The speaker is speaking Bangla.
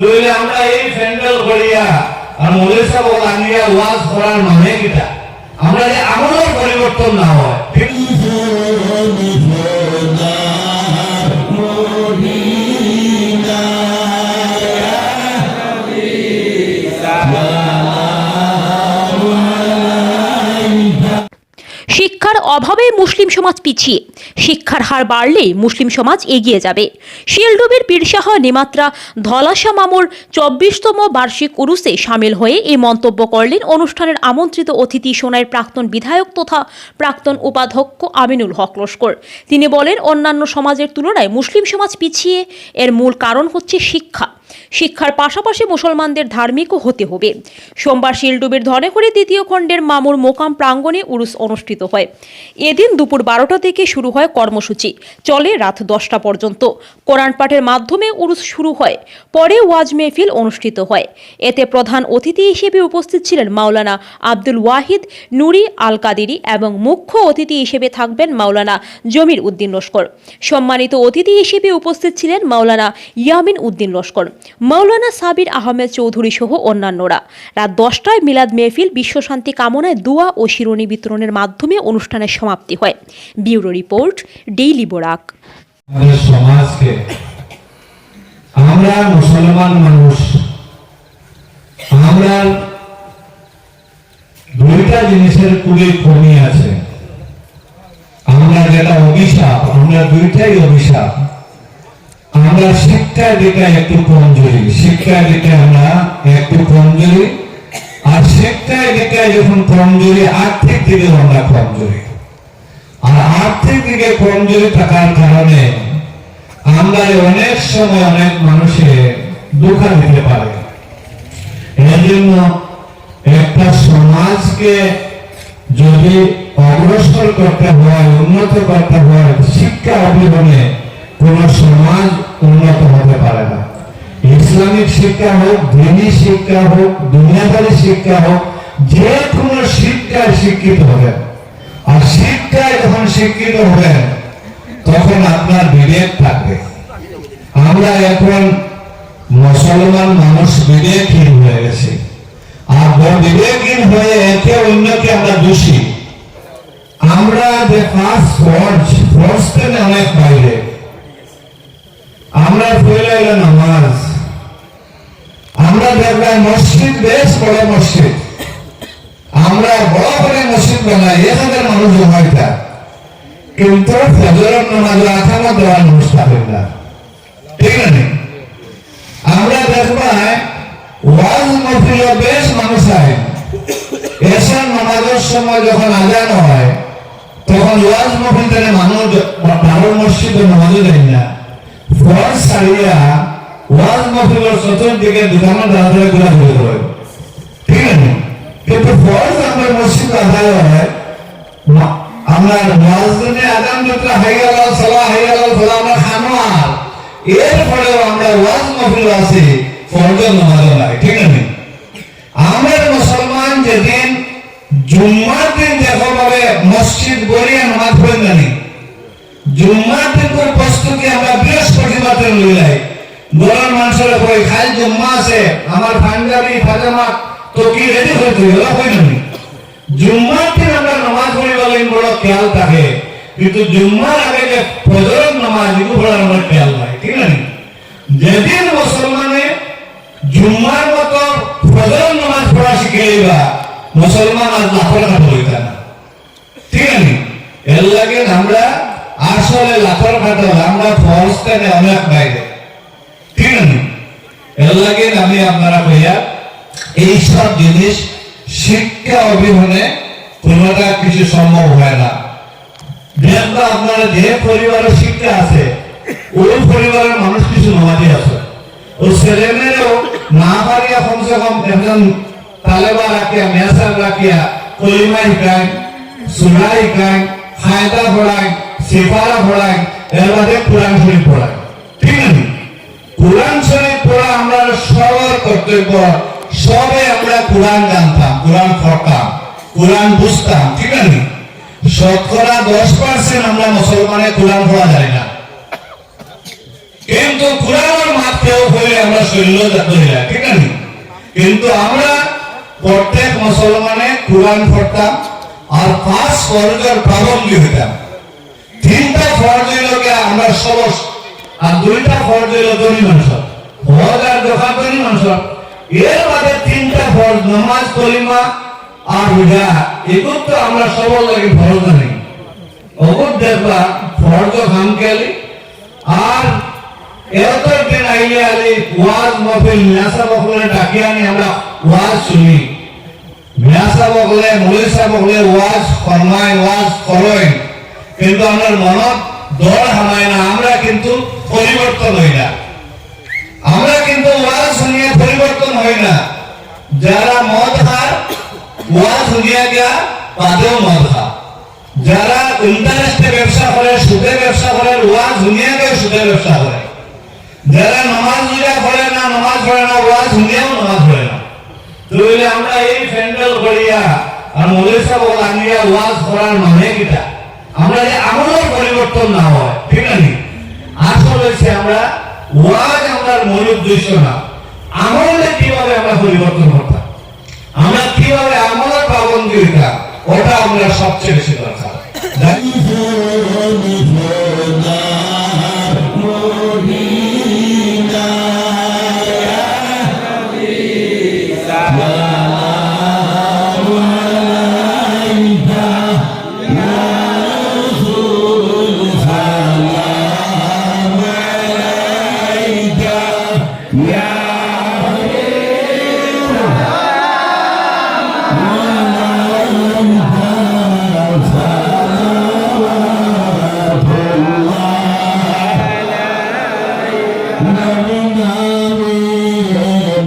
তাহলে আমরা এই প্যান্ডেল করিয়া আর মোদের সব আনিয়া ওয়াজ করার মানে কিটা? আমরা যে আমলের পরিবর্তন না হয়। অভাবে মুসলিম সমাজ পিছিয়ে। শিক্ষার হার বাড়লে মুসলিম সমাজ এগিয়ে যাবে। শিলডুবির পীরশাহ নিমাত্রা ধলাশা মামুর চব্বিশতম বার্ষিক উরুসে সামিল হয়ে এই মন্তব্য করলেন অনুষ্ঠানের আমন্ত্রিত অতিথি সোনাইয়ের প্রাক্তন বিধায়ক তথা প্রাক্তন উপাধ্যক্ষ আমিনুল হক লস্কর। তিনি বলেন, অন্যান্য সমাজের তুলনায় মুসলিম সমাজ পিছিয়ে। এর মূল কারণ হচ্ছে শিক্ষা। শিক্ষার পাশাপাশি মুসলমানদের ধার্মিকও হতে হবে। সোমবার শিলডুবির ধনেখড়ি দ্বিতীয় খণ্ডের মামুর মোকাম প্রাঙ্গণে উরুস অনুষ্ঠিত হয়। এদিন দুপুর বারোটা থেকে শুরু হয় কর্মসূচি। চলে রাত দশটা পর্যন্ত। কোরআন পাঠের মাধ্যমে উরুস শুরু হয়। পরে ওয়াজ মেহফিল অনুষ্ঠিত হয়। এতে প্রধান অতিথি হিসেবে উপস্থিত ছিলেন মাওলানা আব্দুল ওয়াহিদ, নুরি আল কাদিরি এবং মুখ্য অতিথি হিসেবে থাকবেন মাওলানা জমির উদ্দিন লস্কর। সম্মানিত অতিথি হিসেবে উপস্থিত ছিলেন মাওলানা ইয়ামিন উদ্দিন লস্কর। মাওলানা সাবির আহমেদ চৌধুরী সহ অন্যান্যরা। রাত দশটায় মিলাদ মেহফিল বিশ্বশান্তি কামনায় দোয়া ও শিরোনি বিতরণের মাধ্যমে অনুষ্ঠানের সমাপ্তি হয়। Bureau report, daily Borak. আমরা মুসলমান মানুষ, আমরা দুইটা জিনিসের খুবই কমি আছে। আমরা যেটা অভিশাপ, আমরা দুইটাই অভিশাপ। আমরা শিক্ষার দিকে একটু কমজোরি শিক্ষার দিকে আমরা একটু কমজোরি আর শিক্ষার দিকে যখন কমজোরি আর্থিক দিকে আমরা কমজোরি আর আর্থিক দিকে কমজোরি থাকার কারণে আমরা অনেক সময় অনেক মানুষের দুঃখ দিতে পারে। এর জন্য একটা সমাজকে যদি অগ্রসর করতে হয়, উন্নত করতে হয়, শিক্ষা অবিহনে কোন সমাজ উন্নত হতে পারে না ইসলামিক শিক্ষা হোক শিক্ষা হোক, দুনিয়াদারি শিক্ষা হোক, যে কোনো শিক্ষায় শিক্ষিত হবেন। আর শিক্ষায় যখন শিক্ষিত হবেন, তখন আপনার বিবেক থাকবে। আমরা এখন মুসলমান মানুষ বিবেকহীন হয়ে গেছে। আর বিবেকহীন হয়ে একে অন্যকে আমরা দোষী। আমরা যে পাঁচ ফরজ ফরজ অনেক বাইরে। আমরা ফেলে নামাজ। আমরা দেখলাম মসজিদ বেশ বড় মসজিদ। আমরা বড় করে মসজিদ বানাই এখানে মানুষ জমাইতা কিন্তু ফজরের নামাজ আখামা দেওয়ার মানুষ না। ঠিক আছে আমরা দেখবাই ওয়াজ মফিল বেশ মানুষ নামাজের সময় যখন আজান হয়, তখন ওয়াজ মফিল থেকে মানুষ মসজিদে দেয় না। ফরজ সারিয়া ওয়াজ মফিলের চতুর্দিকে দোকানে দাঁড়াতে ঘুরা ঘুরে ধরে ঠিক আছে? কিন্তু ফরজ আমরা মসজিদ আদায় হয় আমরা ওয়াজনে আদান যেটা হয়ে গেল সালা হয়ে গেল সালা আমরা খানো আর এরপরেও আমরা ওয়াজ মফিল আছে ফরজের নামাজ নাই, ঠিক আছে? আমরা মুসলমান যেদিন জুম্মার দিন দেখো মসজিদ গড়িয়া নামাজ পড়েন জুম্মার দিন প্রস্তুতি আমরা বৃহস্পতিবার লইলাই। গরম মানুষের কই খাই জুম্মা আছে, আমার পাঞ্জাবি, পাজামা, তো কি রেডি হইতে গেল? কই নানি জুম্মার দিন আমরা নামাজ পড়িবার লাগি বড় খেয়াল থাকে। কিন্তু জুম্মার আগে যে ফজরের নামাজ, এগুলো পড়ার আমার খেয়াল নাই, ঠিক আছে যেদিন মুসলমানে জুম্মার মতো ফজরের নামাজ পড়া শিখে লইবা মুসলমান আর লাফর কাটা হইতা না। ঠিক আছে এর লাগে আমরা আসলে লাফর কাটা আমরা ফরজ থেকে অনেক বাইরে। এর আমি আপনারা ভাইয়া এইসব জিনিস শিক্ষা অবিহনে কোনোটা কিছু সম্ভব হয় না। দেখবা আপনারা যে পরিবারের শিক্ষা আছে, ওই পরিবারের মানুষ কিছু নমাজি আছে। ও ছেলে মেয়েরাও না পারিয়া কমসে কম একজন তালেবা রাখিয়া মেসার রাখিয়া কলিমা শিকায় সুরা শিকায় ফায়দা পড়ায় সেপারা পড়ায়, এর বাদে কোরআন শরীফ পড়ায়। কোরআন শরীফ পড়া আমরা সবার কর্তব্য। সবে আমরা কোরআন জানতাম, কোরআন পড়তাম, কোরআন বুঝতাম, ঠিক আছে? শতকরা দশ পার্সেন্ট আমরা মুসলমানের কোরআন পড়া জানি না। কিন্তু কোরআনের মাত্র কেউ হইলে আমরা শৈল্য জাত হইলা ঠিক আছে? কিন্তু আমরা প্রত্যেক মুসলমানে কোরআন পড়তাম আর পাঁচ ফরজের পাবন্দি হইতাম। তিনটা ফরজ হইল গিয়া আমরা সবস আর দুইটা ফরজ হইল ধনী মানুষ ফরজ আর দোকা ধনী মানুষ এর বাদে তিনটা ফরজ, নামাজ কলিমা আর রোজা। এগুলো তো আমরা সবল লাগে ফরজ নেই অগুত দেখবা, ফরজ খাম কেলি আর এত দিন আইলে আলি, ওয়াজ মফিল মিয়াসা বকলে ডাকি আনি আমরা ওয়াজ শুনি। মিয়াসা বকলে মলিসা বকলে ওয়াজ ফরমায়, ওয়াজ করয় কিন্তু আমার মনত দর হামায় না, আমরা কিন্তু পরিবর্তন হই না। আমরা কিন্তু ওয়াজ শুনিয়ে পরিবর্তন হই না। যারা মদ খায় ওয়াজ শুনিয়া গিয়া তাদেও মদ খায়। যারা ইন্টারেস্টে ব্যবসা করে, সুদে ব্যবসা করে ওয়াজ শুনিয়া গিয়ে সুদে ব্যবসা করে। যারা নামাজ রোজা করে না, নামাজ পড়ে না ওয়াজ শুনিয়াও নামাজ পড়ে না। তাহলে আমরা এই ফ্যান্ডেল করিয়া আর মৌলিসা বল আনিয়া ওয়াজ করার মানে কিটা? আমরা যে আমলের পরিবর্তন না হয় হচ্ছে আমরা, ওয়াজ আমরা মূল উদ্দেশ্য না। আমলে কীভাবে আমরা পরিবর্তন করতাম আমরা কীভাবে আমলের পাবন্দি হইতাম ওটা আমরা সবচেয়ে বেশি দরকার।